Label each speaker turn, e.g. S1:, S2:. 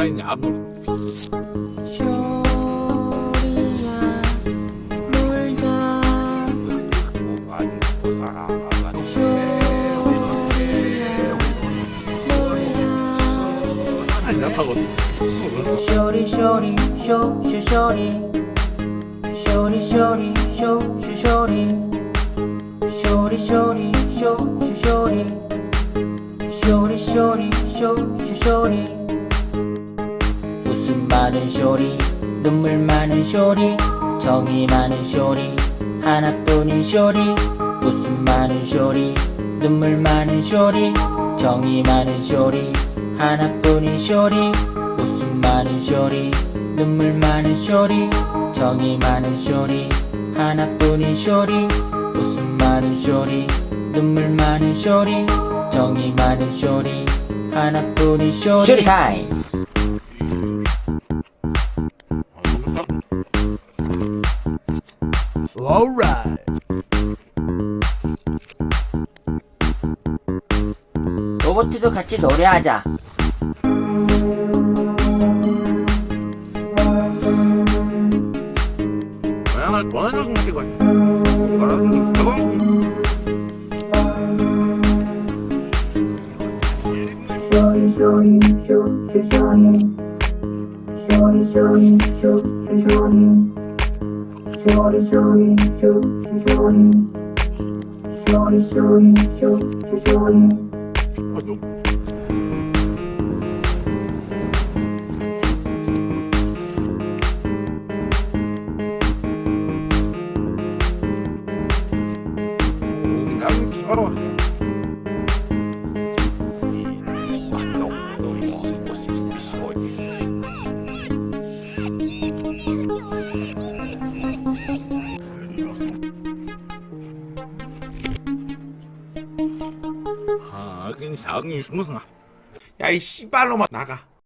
S1: 야구
S2: 쇼리야 놀자
S1: 아 녀석은
S2: 쇼리 쇼리 쇼쇼 쇼리. 쇼리 쇼리 쇼쇼 쇼리. 쇼리 쇼리 쇼쇼 쇼리. 쇼리 쇼리 쇼쇼 쇼리 웃음 많은 쇼리 눈물 많은 쇼리 정이 많은 쇼리 하나뿐인 쇼리 웃음 많은 쇼리 눈물 많은 쇼리 정이 많은 쇼리 하나뿐인 쇼리 웃음 많은 쇼리 눈물 많은 쇼리 정이 많은 쇼리 하나뿐인 쇼리 웃음 많은 쇼리 눈물 많은 쇼리 정이 많은 쇼리 하나뿐인 쇼리 쇼리 타임
S3: Alright.
S2: 로봇도 같이 노래하자
S1: 고양을 보내줘서 먹기고 뭐라는 저거
S4: Shorty, shorty, shorty. Shorty, shorty, shorty. Shorty, shorty, shoot,
S1: 그냥 작은 무슨 야 이 씨발로만 나가